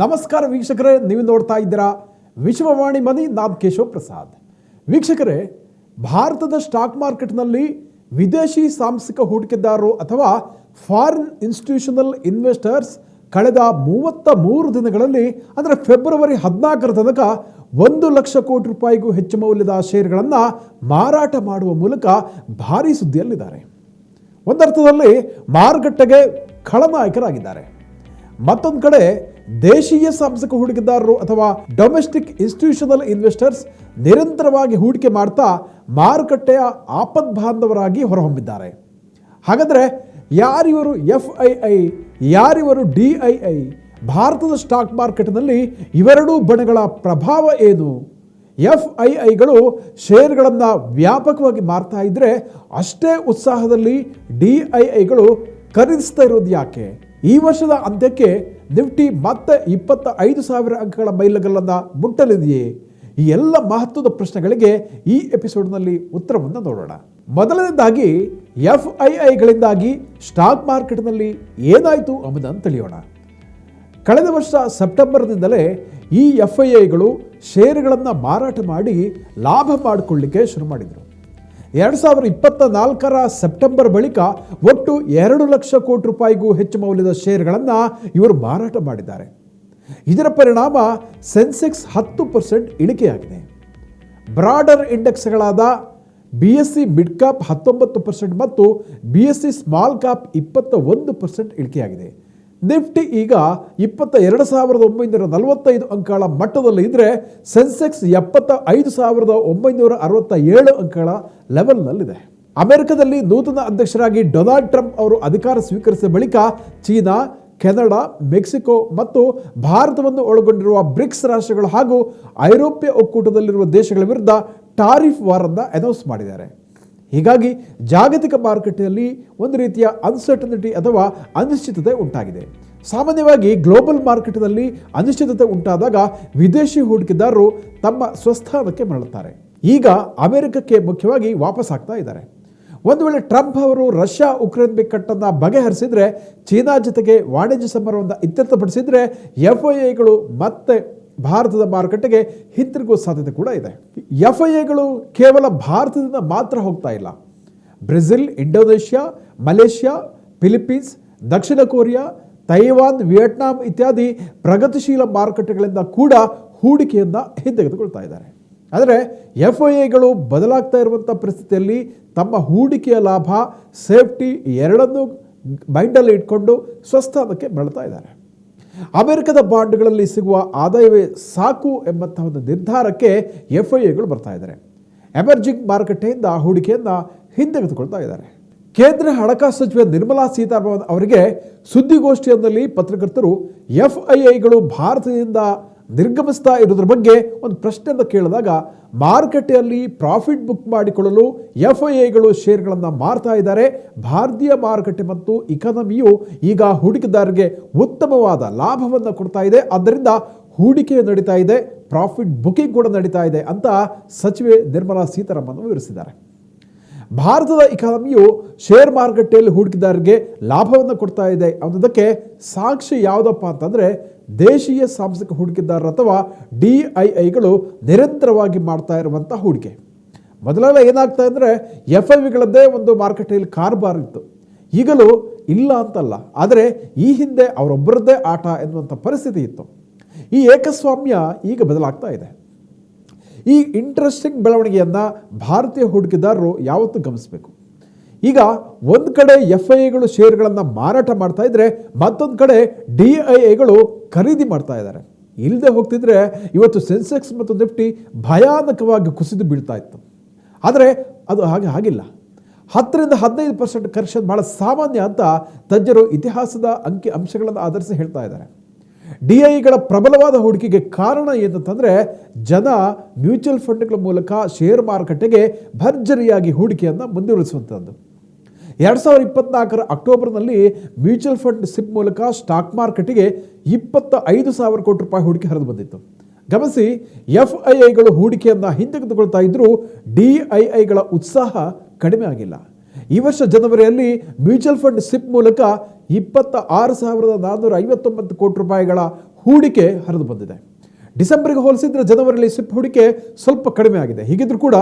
ನಮಸ್ಕಾರ ವೀಕ್ಷಕರೇ, ನೀವು ನೋಡ್ತಾ ಇದ್ದೀರಾ ವಿಶ್ವವಾಣಿ ಮನಿ ನಾಮ್ ಕೇಶವ್ ಪ್ರಸಾದ್. ವೀಕ್ಷಕರೇ, ಭಾರತದ ಸ್ಟಾಕ್ ಮಾರ್ಕೆಟ್ನಲ್ಲಿ ವಿದೇಶಿ ಸಾಂಸ್ಥಿಕ ಹೂಡಿಕೆದಾರರು ಅಥವಾ ಫಾರಿನ್ ಇನ್ಸ್ಟಿಟ್ಯೂಷನಲ್ ಇನ್ವೆಸ್ಟರ್ಸ್ ಕಳೆದ ಮೂವತ್ತ ಮೂರು ದಿನಗಳಲ್ಲಿ, ಅಂದರೆ ಫೆಬ್ರವರಿ ಹದಿನಾಲ್ಕರ ತನಕ ಒಂದು ಲಕ್ಷ ಕೋಟಿ ರೂಪಾಯಿಗೂ ಹೆಚ್ಚು ಮೌಲ್ಯದ ಷೇರುಗಳನ್ನು ಮಾರಾಟ ಮಾಡುವ ಮೂಲಕ ಭಾರಿ ಸುದ್ದಿಯಲ್ಲಿದ್ದಾರೆ. ಒಂದರ್ಥದಲ್ಲಿ ಮಾರುಕಟ್ಟೆಗೆ ಖಳನಾಯಕರಾಗಿದ್ದಾರೆ. ಮತ್ತೊಂದು ಕಡೆ ದೇಶೀಯ ಸಾಂಸ್ಥಿಕ ಹೂಡಿಕೆದಾರರು ಅಥವಾ ಡೊಮೆಸ್ಟಿಕ್ ಇನ್ಸ್ಟಿಟ್ಯೂಷನಲ್ ಇನ್ವೆಸ್ಟರ್ಸ್ ನಿರಂತರವಾಗಿ ಹೂಡಿಕೆ ಮಾಡ್ತಾ ಮಾರುಕಟ್ಟೆಯ ಆಪದ್ ಬಾಂಧವರಾಗಿ ಹೊರಹೊಮ್ಮಿದ್ದಾರೆ. ಹಾಗಾದರೆ ಯಾರಿವರು ಎಫ್ ಐ ಐ ಯಾರಿವರು ಡಿ ಐ ಐ ಭಾರತದ ಸ್ಟಾಕ್ ಮಾರ್ಕೆಟ್ನಲ್ಲಿ ಇವೆರಡೂ ಬಣಗಳ ಪ್ರಭಾವ ಏನು? ಎಫ್ ಐ ಐಗಳು ಶೇರ್ಗಳನ್ನು ವ್ಯಾಪಕವಾಗಿ ಮಾರ್ತಾ ಇದ್ದರೆ ಅಷ್ಟೇ ಉತ್ಸಾಹದಲ್ಲಿ ಡಿ ಐ ಐಗಳು ಖರೀದಿಸ್ತಾ ಇರೋದು ಯಾಕೆ? ಈ ವರ್ಷದ ಅಂತ್ಯಕ್ಕೆ ನಿಫ್ಟಿ ಮತ್ತೆ ಇಪ್ಪತ್ತ ಐದು ಸಾವಿರ ಅಂಕಗಳ ಮೈಲಗಲ್ಲನ್ನು ಮುಟ್ಟಲಿದೆಯೇ? ಈ ಎಲ್ಲ ಮಹತ್ವದ ಪ್ರಶ್ನೆಗಳಿಗೆ ಈ ಎಪಿಸೋಡ್ನಲ್ಲಿ ಉತ್ತರವನ್ನು ನೋಡೋಣ. ಮೊದಲನೇದಾಗಿ ಎಫ್ ಐ ಐಗಳಿಂದಾಗಿ ಸ್ಟಾಕ್ ಮಾರ್ಕೆಟ್ನಲ್ಲಿ ಏನಾಯಿತು ಎಂಬುದನ್ನು ತಿಳಿಯೋಣ. ಕಳೆದ ವರ್ಷ ಸೆಪ್ಟೆಂಬರ್ನಿಂದಲೇ ಈ ಎಫ್ ಐ ಐಗಳು ಷೇರುಗಳನ್ನು ಮಾರಾಟ ಮಾಡಿ ಲಾಭ ಮಾಡಿಕೊಳ್ಳಿಕ್ಕೆ ಶುರು ಮಾಡಿದರು. ಎರಡು ಸಾವಿರದ ಇಪ್ಪತ್ತ ನಾಲ್ಕರ ಸೆಪ್ಟೆಂಬರ್ ಬಳಿಕ ಒಟ್ಟು ಎರಡು ಲಕ್ಷ ಕೋಟಿ ರೂಪಾಯಿಗೂ ಹೆಚ್ಚು ಮೌಲ್ಯದ ಷೇರುಗಳನ್ನು ಇವರು ಮಾರಾಟ ಮಾಡಿದ್ದಾರೆ. ಇದರ ಪರಿಣಾಮ ಸೆನ್ಸೆಕ್ಸ್ ಹತ್ತು ಪರ್ಸೆಂಟ್ ಇಳಿಕೆಯಾಗಿದೆ. Broader ಇಂಡೆಕ್ಸ್ಗಳಾದ B S C mid cap ಹತ್ತೊಂಬತ್ತು ಪರ್ಸೆಂಟ್ ಮತ್ತು B S C small cap ಇಪ್ಪತ್ತ ಒಂದು ಪರ್ಸೆಂಟ್ ಇಳಿಕೆಯಾಗಿದೆ. ನಿಫ್ಟಿ ಈಗ ಇಪ್ಪತ್ತ ಎರಡು ಸಾವಿರದ ಒಂಬೈನೂರ ನಲವತ್ತೈದು ಅಂಕಗಳ ಮಟ್ಟದಲ್ಲಿ ಇದ್ದರೆ ಸೆನ್ಸೆಕ್ಸ್ ಎಪ್ಪತ್ತ ಐದು ಸಾವಿರದ ಒಂಬೈನೂರ ಅರವತ್ತ ಏಳು ಅಂಕಗಳ ಲೆವೆಲ್ನಲ್ಲಿದೆ ಅಮೆರಿಕದಲ್ಲಿ ನೂತನ ಅಧ್ಯಕ್ಷರಾಗಿ ಡೊನಾಲ್ಡ್ ಟ್ರಂಪ್ ಅವರು ಅಧಿಕಾರ ಸ್ವೀಕರಿಸಿದ ಬಳಿಕ ಚೀನಾ, ಕೆನಡಾ, ಮೆಕ್ಸಿಕೋ ಮತ್ತು ಭಾರತವನ್ನು ಒಳಗೊಂಡಿರುವ ಬ್ರಿಕ್ಸ್ ರಾಷ್ಟ್ರಗಳು ಹಾಗೂ ಐರೋಪ್ಯ ಒಕ್ಕೂಟದಲ್ಲಿರುವ ದೇಶಗಳ ವಿರುದ್ಧ ಟಾರಿಫ್ ವಾರನ್ನು ಅನೌನ್ಸ್ ಮಾಡಿದ್ದಾರೆ. ಹೀಗಾಗಿ ಜಾಗತಿಕ ಮಾರುಕಟ್ಟೆಯಲ್ಲಿ ಒಂದು ರೀತಿಯ ಅನ್ಸರ್ಟನಿಟಿ ಅಥವಾ ಅನಿಶ್ಚಿತತೆ ಉಂಟಾಗಿದೆ. ಸಾಮಾನ್ಯವಾಗಿ ಗ್ಲೋಬಲ್ ಮಾರ್ಕೆಟ್ನಲ್ಲಿ ಅನಿಶ್ಚಿತತೆ ಉಂಟಾದಾಗ ವಿದೇಶಿ ಹೂಡಿಕೆದಾರರು ತಮ್ಮ ಸ್ವಸ್ಥಾನಕ್ಕೆ ಮರಳುತ್ತಾರೆ. ಈಗ ಅಮೆರಿಕಕ್ಕೆ ಮುಖ್ಯವಾಗಿ ವಾಪಸ್ ಆಗ್ತಾ ಇದ್ದಾರೆ. ಒಂದು ವೇಳೆ ಟ್ರಂಪ್ ಅವರು ರಷ್ಯಾ ಉಕ್ರೇನ್ ಬಿಕ್ಕಟ್ಟನ್ನು ಬಗೆಹರಿಸಿದ್ರೆ, ಚೀನಾ ಜೊತೆಗೆ ವಾಣಿಜ್ಯ ಸಮರವನ್ನು ಇತ್ಯರ್ಥಪಡಿಸಿದರೆ ಎಫ್ ಮತ್ತೆ ಭಾರತದ ಮಾರುಕಟ್ಟೆಗೆ ಹಿಂತಿರುಗುವ ಸಾಧ್ಯತೆ ಕೂಡ ಇದೆ. ಎಫ್ ಐ ಎಗಳು ಕೇವಲ ಭಾರತದಿಂದ ಮಾತ್ರ ಹೋಗ್ತಾ ಇಲ್ಲ. ಬ್ರೆಜಿಲ್, ಇಂಡೋನೇಷ್ಯಾ, ಮಲೇಷ್ಯಾ ಫಿಲಿಪೀನ್ಸ್ ದಕ್ಷಿಣ ಕೊರಿಯಾ, ತೈವಾನ್, ವಿಯೆಟ್ನಾಂ ಇತ್ಯಾದಿ ಪ್ರಗತಿಶೀಲ ಮಾರುಕಟ್ಟೆಗಳಿಂದ ಕೂಡ ಹೂಡಿಕೆಯನ್ನು ಹಿಂತೆಗೆದುಕೊಳ್ತಾ ಇದ್ದಾರೆ. ಆದರೆ ಎಫ್ ಐ ಎಗಳು ಬದಲಾಗ್ತಾ ಇರುವಂಥ ಪರಿಸ್ಥಿತಿಯಲ್ಲಿ ತಮ್ಮ ಹೂಡಿಕೆಯ ಲಾಭ, ಸೇಫ್ಟಿ ಎರಡನ್ನೂ ಮೈಂಡಲ್ಲಿ ಇಟ್ಕೊಂಡು ಸ್ವಸ್ಥಾನಕ್ಕೆ ಮರಳ್ತಾ ಇದ್ದಾರೆ. ಅಮೆರಿಕದ ಬಾಂಡ್ಗಳಲ್ಲಿ ಸಿಗುವ ಆದಾಯವೇ ಸಾಕು ಎಂಬಂತಹ ಒಂದು ನಿರ್ಧಾರಕ್ಕೆ ಎಫ್ ಐ ಎಗಳು ಬರ್ತಾ ಇದ್ದಾರೆ. ಎಮರ್ಜಿಂಗ್ ಮಾರುಕಟ್ಟೆಯಿಂದ ಹೂಡಿಕೆಯನ್ನು ಹಿಂದೆಗೆದುಕೊಳ್ತಾ ಇದ್ದಾರೆ. ಕೇಂದ್ರ ಹಣಕಾಸು ಸಚಿವೆ ನಿರ್ಮಲಾ ಸೀತಾರಾಮನ್ ಅವರಿಗೆ ಸುದ್ದಿಗೋಷ್ಠಿಯೊಂದರಲ್ಲಿ ಪತ್ರಕರ್ತರು ಎಫ್ ಐ ಐಗಳು ಭಾರತದಿಂದ ನಿರ್ಗಮಿಸ್ತಾ ಇರೋದ್ರ ಬಗ್ಗೆ ಒಂದು ಪ್ರಶ್ನೆ ಅಂತ ಕೇಳಿದಾಗ ಮಾರುಕಟ್ಟೆಯಲ್ಲಿ ಪ್ರಾಫಿಟ್ ಬುಕ್ ಮಾಡಿಕೊಳ್ಳಲು ಎಫ್ ಐ ಐಗಳು ಶೇರ್ಗಳನ್ನು ಮಾರ್ತಾ ಇದ್ದಾರೆ. ಭಾರತೀಯ ಮಾರುಕಟ್ಟೆ ಮತ್ತು ಇಕಾನಮಿಯು ಈಗ ಹೂಡಿಕೆದಾರರಿಗೆ ಉತ್ತಮವಾದ ಲಾಭವನ್ನು ಕೊಡ್ತಾ ಇದೆ. ಆದ್ದರಿಂದ ಹೂಡಿಕೆ ನಡೀತಾ ಇದೆ ಪ್ರಾಫಿಟ್ ಬುಕಿಂಗ್ ಕೂಡ ನಡೀತಾ ಇದೆ ಅಂತ ಸಚಿವೆ ನಿರ್ಮಲಾ ಸೀತಾರಾಮನ್ ವಿವರಿಸಿದ್ದಾರೆ. ಭಾರತದ ಇಕಾನಮಿಯು ಶೇರ್ ಮಾರುಕಟ್ಟೆಯಲ್ಲಿ ಹೂಡಿಕೆದಾರರಿಗೆ ಲಾಭವನ್ನು ಕೊಡ್ತಾ ಇದೆ ಅನ್ನೋದಕ್ಕೆ ಸಾಕ್ಷಿ ಯಾವುದಪ್ಪ ಅಂತಂದರೆ ದೇಶೀಯ ಸಾಂಸ್ಥಿಕ ಹೂಡಿಕೆದಾರರು ಅಥವಾ ಡಿ ಐ ಐಗಳು ನಿರಂತರವಾಗಿ ಮಾಡ್ತಾ ಇರುವಂಥ ಹೂಡಿಕೆ. ಮೊದಲೆಲ್ಲ ಏನಾಗ್ತಾ ಅಂದರೆ ಎಫ್ ಐ ವಿಗಳದ್ದೇ ಒಂದು ಮಾರುಕಟ್ಟೆಯಲ್ಲಿ ಕಾರ್ಬಾರ್ ಇತ್ತು. ಈಗಲೂ ಇಲ್ಲ ಅಂತಲ್ಲ. ಆದರೆ ಈ ಹಿಂದೆ ಅವರೊಬ್ಬರದ್ದೇ ಆಟ ಎನ್ನುವಂಥ ಪರಿಸ್ಥಿತಿ ಇತ್ತು. ಈ ಏಕಸ್ವಾಮ್ಯ ಈಗ ಬದಲಾಗ್ತಾ ಇದೆ. ಈ ಇಂಟ್ರೆಸ್ಟಿಂಗ್ ಬೆಳವಣಿಗೆಯನ್ನು ಭಾರತೀಯ ಹೂಡಿಕೆದಾರರು ಯಾವತ್ತೂ ಗಮನಿಸಬೇಕು. ಈಗ ಒಂದು ಕಡೆ ಎಫ್ ಐ ಐಗಳು ಶೇರ್ಗಳನ್ನು ಮಾರಾಟ ಮಾಡ್ತಾ ಇದ್ರೆ ಮತ್ತೊಂದು ಕಡೆ ಡಿ ಐ ಐಗಳು ಖರೀದಿ ಮಾಡ್ತಾ ಇದ್ದಾರೆ. ಇಲ್ಲದೆ ಹೋಗ್ತಿದ್ರೆ ಇವತ್ತು ಸೆನ್ಸೆಕ್ಸ್ ಮತ್ತು ನಿಫ್ಟಿ ಭಯಾನಕವಾಗಿ ಕುಸಿದು ಬೀಳ್ತಾ ಇತ್ತು. ಆದರೆ ಅದು ಹಾಗೆ ಆಗಿಲ್ಲ. ಹತ್ತರಿಂದ ಹದಿನೈದು ಪರ್ಸೆಂಟ್ ಕರೆಕ್ಷನ್ ಭಾಳ ಸಾಮಾನ್ಯ ಅಂತ ತಜ್ಞರು ಇತಿಹಾಸದ ಅಂಕಿ ಅಂಶಗಳನ್ನು ಆಧರಿಸಿ ಹೇಳ್ತಾ ಇದ್ದಾರೆ. ಡಿ ಐಗಳ ಪ್ರಬಲವಾದ ಹೂಡಿಕೆಗೆ ಕಾರಣ ಏನಂತಂದರೆ ಜನ ಮ್ಯೂಚುವಲ್ ಫಂಡ್ಗಳ ಮೂಲಕ ಶೇರ್ ಮಾರುಕಟ್ಟೆಗೆ ಭರ್ಜರಿಯಾಗಿ ಹೂಡಿಕೆಯನ್ನು ಮುಂದುವರಿಸುವಂಥದ್ದು ಎರಡು ಸಾವಿರದ ಇಪ್ಪತ್ನಾಲ್ಕರ ಅಕ್ಟೋಬರ್ನಲ್ಲಿ ಮ್ಯೂಚುವಲ್ ಫಂಡ್ ಸಿಪ್ ಮೂಲಕ ಸ್ಟಾಕ್ ಮಾರುಕಟ್ಟೆಗೆ ಇಪ್ಪತ್ತ ಐದು ಸಾವಿರ ಕೋಟಿ ರೂಪಾಯಿ ಹೂಡಿಕೆ ಹರಿದು ಬಂದಿತ್ತು. ಗಮನಿಸಿ, ಎಫ್ ಐ ಐಗಳು ಹೂಡಿಕೆಯನ್ನು ಹಿಂತೆಗೆದುಕೊಳ್ತಾ ಇದ್ದರೂ ಡಿ ಐ ಐಗಳ ಉತ್ಸಾಹ ಕಡಿಮೆ ಆಗಿಲ್ಲ. ಈ ವರ್ಷ ಜನವರಿಯಲ್ಲಿ ಮ್ಯೂಚುವಲ್ ಫಂಡ್ ಸಿಪ್ ಮೂಲಕ ಇಪ್ಪತ್ತ ಆರು ಸಾವಿರದ ನಾನ್ನೂರ ಐವತ್ತೊಂಬತ್ತು ಕೋಟಿ ರೂಪಾಯಿಗಳ ಹೂಡಿಕೆ ಹರಿದು ಬಂದಿದೆ. ಡಿಸೆಂಬರ್ಗೆ ಹೋಲಿಸಿದ್ರೆ ಜನವರಿಯಲ್ಲಿ ಸಿಪ್ ಹೂಡಿಕೆ ಸ್ವಲ್ಪ ಕಡಿಮೆ ಆಗಿದೆ. ಹೀಗಿದ್ರೂ ಕೂಡ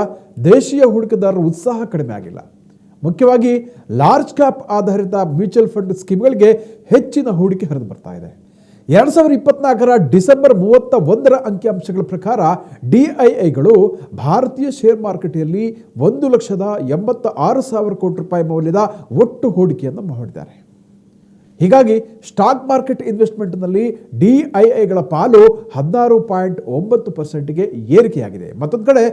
ದೇಶೀಯ ಹೂಡಿಕೆದಾರರ ಉತ್ಸಾಹ ಕಡಿಮೆ ಆಗಿಲ್ಲ. ಮುಖ್ಯವಾಗಿ ಲಾರ್ಜ್ ಕ್ಯಾಪ್ ಆಧಾರಿತ ಮ್ಯೂಚುವಲ್ ಫಂಡ್ ಸ್ಕೀಮ್ಗಳಿಗೆ ಹೆಚ್ಚಿನ ಹೂಡಿಕೆ ಹರಿದು ಬರ್ತಾ ಇದೆ. ಎರಡು ಸಾವಿರದ ಇಪ್ಪತ್ನಾಲ್ಕರ ಡಿಸೆಂಬರ್ ಮೂವತ್ತ ಒಂದರ ಅಂಕಿಅಂಶಗಳ ಪ್ರಕಾರ ಡಿಐಐಗಳು ಭಾರತೀಯ ಶೇರ್ ಮಾರುಕಟ್ಟೆಯಲ್ಲಿ ಒಂದು ಲಕ್ಷದ ಎಂಬತ್ತ ಆರು ಸಾವಿರ ಕೋಟಿ ರೂಪಾಯಿ ಮೌಲ್ಯದ ಒಟ್ಟು ಹೂಡಿಕೆಯನ್ನು ಮಾಡಿದ್ದಾರೆ ಹೀಗಾಗಿ ಸ್ಟಾಕ್ ಮಾರ್ಕೆಟ್ ಇನ್ವೆಸ್ಟ್ಮೆಂಟ್ನಲ್ಲಿ ಡಿಐಐಗಳ ಪಾಲು ಹದಿನಾರು ಪಾಯಿಂಟ್ ಒಂಬತ್ತು ಪರ್ಸೆಂಟ್ಗೆ ಏರಿಕೆಯಾಗಿದೆ. ಮತ್ತೊಂದು ಕಡೆ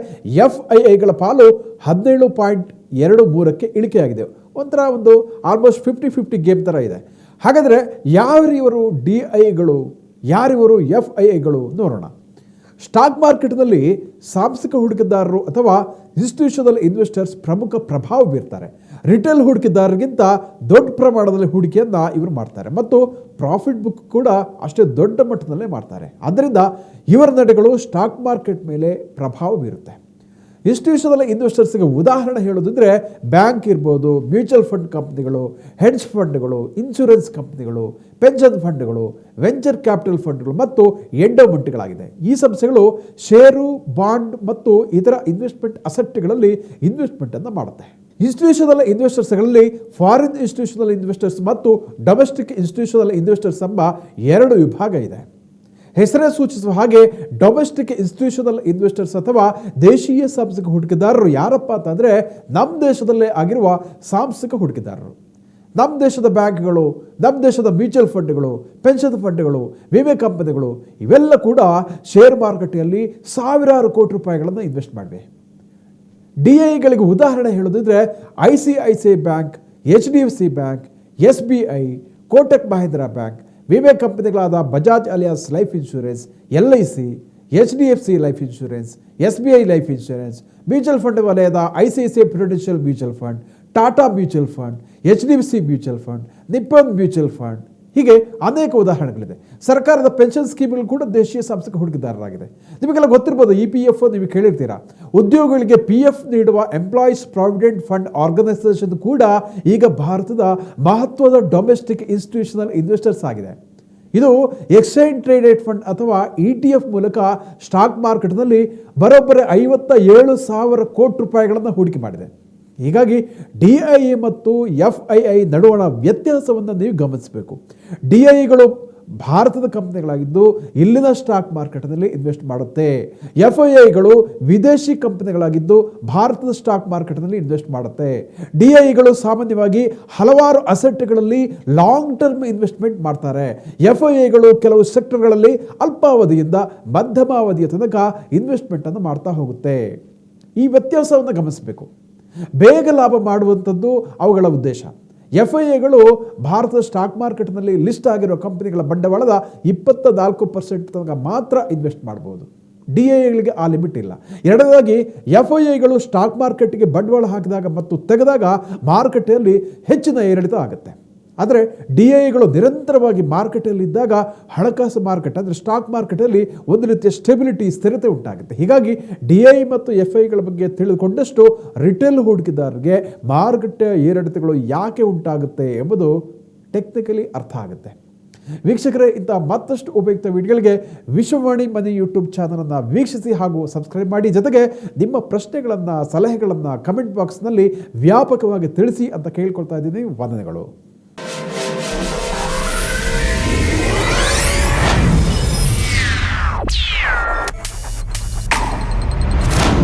ಎಫ್ ಐ ಐಗಳ ಪಾಲು ಹದಿನೇಳು ಪಾಯಿಂಟ್ ಎರಡು ಮೂರಕ್ಕೆ ಇಳಿಕೆಯಾಗಿದೆ. ಒಂಥರ ಒಂದು ಆಲ್ಮೋಸ್ಟ್ ಫಿಫ್ಟಿ ಫಿಫ್ಟಿ ಗೇಮ್ ಥರ ಇದೆ. ಹಾಗಾದರೆ ಯಾರಿವರು ಡಿ ಐಗಳು, ಯಾರಿವರು ಎಫ್ ಐ ಐಗಳು ನೋಡೋಣ. ಸ್ಟಾಕ್ ಮಾರ್ಕೆಟ್ನಲ್ಲಿ ಸಾಂಸ್ಥಿಕ ಹೂಡಿಕೆದಾರರು ಅಥವಾ ಇನ್ಸ್ಟಿಟ್ಯೂಷನಲ್ ಇನ್ವೆಸ್ಟರ್ಸ್ ಪ್ರಮುಖ ಪ್ರಭಾವ ಬೀರ್ತಾರೆ. ರಿಟೇಲ್ ಹೂಡಿಕೆದಾರರಿಗಿಂತ ದೊಡ್ಡ ಪ್ರಮಾಣದಲ್ಲಿ ಹೂಡಿಕೆಯನ್ನು ಇವರು ಮಾಡ್ತಾರೆ. ಮತ್ತು ಪ್ರಾಫಿಟ್ ಬುಕ್ ಕೂಡ ಅಷ್ಟೇ ದೊಡ್ಡ ಮಟ್ಟದಲ್ಲೇ ಮಾಡ್ತಾರೆ. ಆದ್ದರಿಂದ ಇವರ ನಡೆಗಳು ಸ್ಟಾಕ್ ಮಾರ್ಕೆಟ್ ಮೇಲೆ ಪ್ರಭಾವ ಬೀರುತ್ತೆ. ಇನ್ಸ್ಟಿಟ್ಯೂಷನಲ್ ಇನ್ವೆಸ್ಟರ್ಸ್ಗೆ ಉದಾಹರಣೆ ಹೇಳೋದಿದ್ರೆ ಬ್ಯಾಂಕ್ ಇರ್ಬೋದು, ಮ್ಯೂಚುವಲ್ ಫಂಡ್ ಕಂಪ್ನಿಗಳು, ಹೆಡ್ಜ್ ಫಂಡ್ಗಳು ಇನ್ಶೂರೆನ್ಸ್ ಕಂಪ್ನಿಗಳು, ಪೆನ್ಷನ್ ಫಂಡ್ಗಳು, ವೆಂಚರ್ ಕ್ಯಾಪಿಟಲ್ ಫಂಡ್ಗಳು ಮತ್ತು ಎಂಡೋಮೆಂಟ್ಗಳಾಗಿದೆ. ಈ ಸಂಸ್ಥೆಗಳು ಷೇರು ಬಾಂಡ್ ಮತ್ತು ಇತರ ಇನ್ವೆಸ್ಟ್ಮೆಂಟ್ ಅಸೆಟ್ಗಳಲ್ಲಿ ಇನ್ವೆಸ್ಟ್ಮೆಂಟನ್ನು ಮಾಡುತ್ತೆ. ಇನ್ಸ್ಟಿಟ್ಯೂಷನಲ್ ಇನ್ವೆಸ್ಟರ್ಸ್ಗಳಲ್ಲಿ ಫಾರಿನ್ ಇನ್ಸ್ಟಿಟ್ಯೂಷನಲ್ ಇನ್ವೆಸ್ಟರ್ಸ್ ಮತ್ತು ಡೊಮೆಸ್ಟಿಕ್ ಇನ್ಸ್ಟಿಟ್ಯೂಷನಲ್ ಇನ್ವೆಸ್ಟರ್ಸ್ ಎಂಬ ಎರಡು ವಿಭಾಗ ಇದೆ. ಹೆಸರೇ ಸೂಚಿಸುವ ಹಾಗೆ ಡೊಮೆಸ್ಟಿಕ್ ಇನ್ಸ್ಟಿಟ್ಯೂಷನಲ್ ಇನ್ವೆಸ್ಟರ್ಸ್ ಅಥವಾ ದೇಶೀಯ ಸಾಂಸ್ಥಿಕ ಹೂಡಿಕೆದಾರರು ಯಾರಪ್ಪ ಅಂತಂದರೆ ನಮ್ಮ ದೇಶದಲ್ಲೇ ಆಗಿರುವ ಸಾಂಸ್ಥಿಕ ಹೂಡಿಕೆದಾರರು. ನಮ್ಮ ದೇಶದ ಬ್ಯಾಂಕ್ಗಳು ನಮ್ಮ ದೇಶದ ಮ್ಯೂಚುವಲ್ ಫಂಡ್ಗಳು, ಪೆನ್ಷನ್ ಫಂಡ್ಗಳು, ವಿಮೆ ಕಂಪನಿಗಳು ಇವೆಲ್ಲ ಕೂಡ ಶೇರ್ ಮಾರುಕಟ್ಟೆಯಲ್ಲಿ ಸಾವಿರಾರು ಕೋಟಿ ರೂಪಾಯಿಗಳನ್ನು ಇನ್ವೆಸ್ಟ್ ಮಾಡಿವೆ. ಡಿ ಐಗಳಿಗೆ ಉದಾಹರಣೆ ಹೇಳೋದಿದ್ರೆ I C I C I bank, H D F C bank, S B I, Kotak Mahindra bank ವಿಮೆ ಕಂಪನಿಗಳಾದ Bajaj Allianz life insurance L I C H D F C life insurance S B I life insurance mutual fund ವಲಯದ I C I C I Prudential mutual fund Tata mutual fund H D F C mutual fund Nippon mutual fund ಹೀಗೆ ಅನೇಕ ಉದಾಹರಣೆಗಳಿದೆ. ಸರ್ಕಾರದ pension ಸ್ಕೀಮ್ಗಳು ಕೂಡ ದೇಶೀಯ ಸಾಂಸ್ಥಿಕ ಹೂಡಿಕೆದಾರರಾಗಿದೆ. ನಿಮಗೆಲ್ಲ ಗೊತ್ತಿರ್ಬೋದು E P F ನೀವು ಕೇಳಿರ್ತೀರಾ? ಉದ್ಯೋಗಗಳಿಗೆ ಪಿ ಎಫ್ ನೀಡುವ ಎಂಪ್ಲಾಯೀಸ್ ಪ್ರಾವಿಡೆಂಟ್ ಫಂಡ್ ಆರ್ಗನೈಸೇಷನ್ ಕೂಡ ಈಗ ಭಾರತದ ಮಹತ್ವದ ಡೊಮೆಸ್ಟಿಕ್ ಇನ್ಸ್ಟಿಟ್ಯೂಷನಲ್ ಇನ್ವೆಸ್ಟರ್ಸ್ ಆಗಿದೆ. ಇದು ಎಕ್ಸ್ಚೇಂಜ್ ಟ್ರೇಡೆಡ್ ಫಂಡ್ ಅಥವಾ ಇ ಟಿ ಎಫ್ ಮೂಲಕ ಸ್ಟಾಕ್ ಮಾರ್ಕೆಟ್ನಲ್ಲಿ ಬರೋಬ್ಬರಿ ಐವತ್ತ ಏಳು ಸಾವಿರ ಕೋಟಿ ರೂಪಾಯಿಗಳನ್ನು ಹೂಡಿಕೆ ಮಾಡಿದೆ. ಹೀಗಾಗಿ ಡಿ ಐ ಮತ್ತು ಎಫ್ ಐ ಐ ನಡುವಣ ವ್ಯತ್ಯಾಸವನ್ನು ನೀವು ಗಮನಿಸಬೇಕು. ಡಿ ಐಗಳು ಭಾರತದ ಕಂಪನಿಗಳಾಗಿದ್ದು ಇಲ್ಲಿನ ಸ್ಟಾಕ್ ಮಾರ್ಕೆಟ್ನಲ್ಲಿ ಇನ್ವೆಸ್ಟ್ ಮಾಡುತ್ತೆ. ಎಫ್ ಐ ಐಗಳು ವಿದೇಶಿ ಕಂಪನಿಗಳಾಗಿದ್ದು ಭಾರತದ ಸ್ಟಾಕ್ ಮಾರ್ಕೆಟ್ನಲ್ಲಿ ಇನ್ವೆಸ್ಟ್ ಮಾಡುತ್ತೆ. ಡಿ ಐಗಳು ಸಾಮಾನ್ಯವಾಗಿ ಹಲವಾರು ಅಸೆಟ್ಗಳಲ್ಲಿ ಲಾಂಗ್ ಟರ್ಮ್ ಇನ್ವೆಸ್ಟ್ಮೆಂಟ್ ಮಾಡ್ತಾರೆ. ಎಫ್ ಐ ಐಗಳು ಕೆಲವು ಸೆಕ್ಟರ್ಗಳಲ್ಲಿ ಅಲ್ಪಾವಧಿಯಿಂದ ಮಧ್ಯಮಾವಧಿಯ ತನಕ ಇನ್ವೆಸ್ಟ್ಮೆಂಟನ್ನು ಮಾಡ್ತಾ ಹೋಗುತ್ತೆ. ಈ ವ್ಯತ್ಯಾಸವನ್ನು ಗಮನಿಸಬೇಕು. ಬೇಗ ಲಾಭ ಮಾಡುವಂಥದ್ದು ಅವುಗಳ ಉದ್ದೇಶ. ಎಫ್ ಐ ಎಗಳು ಭಾರತದ ಸ್ಟಾಕ್ ಮಾರ್ಕೆಟ್ನಲ್ಲಿ ಲಿಸ್ಟ್ ಆಗಿರೋ ಕಂಪನಿಗಳ ಬಂಡವಾಳದ ಇಪ್ಪತ್ತ ನಾಲ್ಕು ಪರ್ಸೆಂಟ್ ತನಕ ಮಾತ್ರ ಇನ್ವೆಸ್ಟ್ ಮಾಡ್ಬೋದು. ಡಿ ಎಗಳಿಗೆ ಆ ಲಿಮಿಟ್ ಇಲ್ಲ. ಎರಡನೇದಾಗಿ ಎಫ್ ಐ ಎಗಳು ಸ್ಟಾಕ್ ಮಾರ್ಕೆಟ್ಗೆ ಬಂಡವಾಳ ಹಾಕಿದಾಗ ಮತ್ತು ತೆಗೆದಾಗ ಮಾರುಕಟ್ಟೆಯಲ್ಲಿ ಹೆಚ್ಚಿನ ಏರಿಳಿತ ಆಗುತ್ತೆ. ಆದರೆ ಡಿ ಐಗಳು ನಿರಂತರವಾಗಿ ಮಾರ್ಕೆಟಲ್ಲಿ ಇದ್ದಾಗ ಹಣಕಾಸು ಮಾರ್ಕೆಟ್, ಅಂದರೆ ಸ್ಟಾಕ್ ಮಾರ್ಕೆಟಲ್ಲಿ ಒಂದು ರೀತಿಯ ಸ್ಟೆಬಿಲಿಟಿ, ಸ್ಥಿರತೆ ಉಂಟಾಗುತ್ತೆ. ಹೀಗಾಗಿ ಡಿ ಐ ಮತ್ತು ಎಫ್ ಐಗಳ ಬಗ್ಗೆ ತಿಳಿದುಕೊಂಡಷ್ಟು ರಿಟೇಲ್ ಹೂಡಿಕೆದಾರರಿಗೆ ಮಾರುಕಟ್ಟೆ ಏರಿಳಿತಗಳು ಯಾಕೆ ಉಂಟಾಗುತ್ತೆ ಎಂಬುದು ಟೆಕ್ನಿಕಲಿ ಅರ್ಥ ಆಗುತ್ತೆ. ವೀಕ್ಷಕರೇ, ಇಂಥ ಮತ್ತಷ್ಟು ಉಪಯುಕ್ತ ವಿಡಿಯೋಗಳಿಗೆ ವಿಶ್ವವಾಣಿ ಮನೆ ಯೂಟ್ಯೂಬ್ ಚಾನಲನ್ನು ವೀಕ್ಷಿಸಿ ಹಾಗೂ ಸಬ್ಸ್ಕ್ರೈಬ್ ಮಾಡಿ. ಜೊತೆಗೆ ನಿಮ್ಮ ಪ್ರಶ್ನೆಗಳನ್ನು, ಸಲಹೆಗಳನ್ನು ಕಮೆಂಟ್ ಬಾಕ್ಸ್ನಲ್ಲಿ ವ್ಯಾಪಕವಾಗಿ ತಿಳಿಸಿ ಅಂತ ಕೇಳ್ಕೊಳ್ತಾ ಇದ್ದೀನಿ. ವಂದನೆಗಳು.